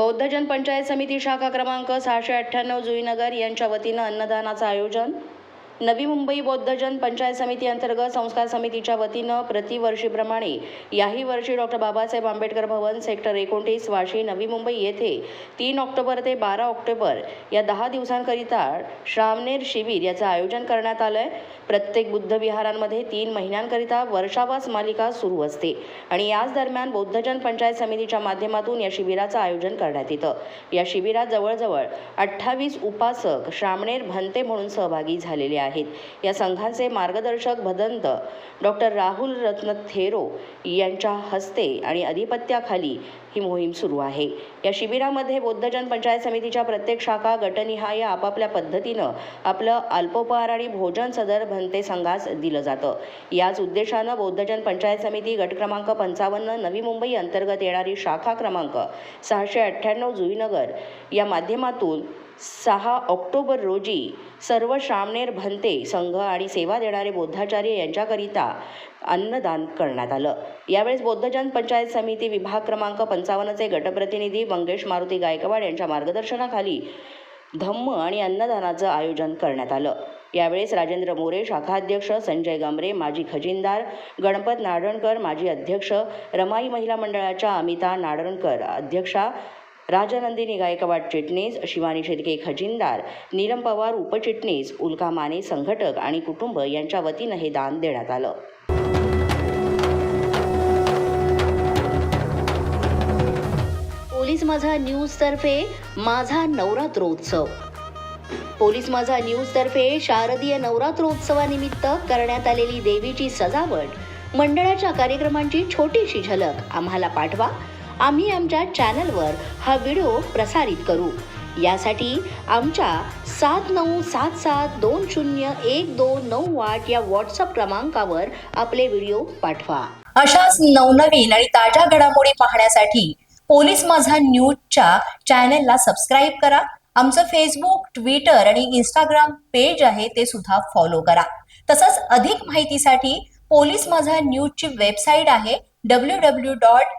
बौद्ध जनपंचायत समिती शाखा क्रमांक सहाशे अठ्ठ्याण्णव जुईनगर यांच्या वतीनं अन्नदानाचं आयोजन नवी मुंबई बौद्धजन पंचायत समिती अंतर्गत संस्कार समितीच्या वतीनं प्रतिवर्षीप्रमाणे याही वर्षी डॉक्टर बाबासाहेब आंबेडकर भवन सेक्टर एकोणतीस वाशी नवी मुंबई येथे तीन ऑक्टोबर ते बारा ऑक्टोबर या दहा दिवसांकरिता श्रामनेर शिबिर याचं आयोजन करण्यात आलं आहे प्रत्येक बुद्ध विहारांमध्ये तीन महिन्यांकरिता वर्षावास मालिका सुरू असते आणि याच दरम्यान बौद्धजन पंचायत समितीच्या माध्यमातून या शिबिराचं आयोजन करण्यात येतं. या शिबिरात जवळजवळ अठ्ठावीस उपासक श्रामणेर भंते म्हणून सहभागी झालेले आहेत. या संघाचे मार्गदर्शक भदंत डॉक्टर राहुल रत्न थेरो यांच्या हस्ते आणि अधिपत्याखाली ही मोहीम सुरू आहे. या शिबिरामध्ये बौद्धजन पंचायत समितीच्या प्रत्येक शाखा गटनिहाय आपापल्या पद्धतीनं आपलं अल्पोपहार आणि भोजन सदर भंते संघास दिलं जातं. याच उद्देशानं बौद्धजन पंचायत समिती गट क्रमांक पंचावन्न नवी मुंबई अंतर्गत येणारी शाखा क्रमांक सहाशे अठ्ठ्याण्णव जुईनगर या माध्यमातून सहा ऑक्टोबर रोजी सर्व श्रामणेर भंते संघ आणि सेवा देणारे बौद्धाचार्य यांच्याकरिता अन्नदान करण्यात आलं. यावेळेस बौद्धजन पंचायत समिती विभाग क्रमांक पंचावन्नचे गटप्रतिनिधी मंगेश मारुती गायकवाड यांच्या मार्गदर्शनाखाली धम्म आणि अन्नदानाचं आयोजन करण्यात आलं. यावेळेस राजेंद्र मोरे शाखाध्यक्ष संजय गांबरे माजी खजिनदार गणपत नाडणकर माजी अध्यक्ष रमाई महिला मंडळाच्या अमिता नाडणकर अध्यक्षा राजानंदिनी गायकवाड चिटणीस शिवानी शेदके खजिनदार नीलम पवार उपचिटणीस उल्का माने संघटक आणि कुटुंब यांच्या वतीनं हे दान देण्यात आलं. पोलीस माझा न्यूज तर्फे माझा नवरात्रोत्सव. पोलीस माझा न्यूज तर्फे शारदीय नवरात्रोत्सवानिमित्त करण्यात आलेली देवीची सजावट मंडळाच्या कार्यक्रमांची छोटीशी झलक आम्हाला पाठवा. आम्ही आमच्या चॅनलवर हा व्हिडिओ प्रसारित करू. यासाठी आमच्या सात नऊ सात सात दोन शून्य एक दोन नऊ आठ या व्हॉट्सअप क्रमांकावर आपले व्हिडिओ पाठवा. अशाच नवनवीन आणि ताज्या घडामोडी पाहण्यासाठी पोलीस माझा न्यूजच्या चॅनेलला सबस्क्राईब करा. आमचं फेसबुक ट्विटर आणि इंस्टाग्राम पेज आहे ते सुद्धा फॉलो करा. तसंच अधिक माहितीसाठी पोलीस माझा न्यूजची वेबसाईट आहे W W dot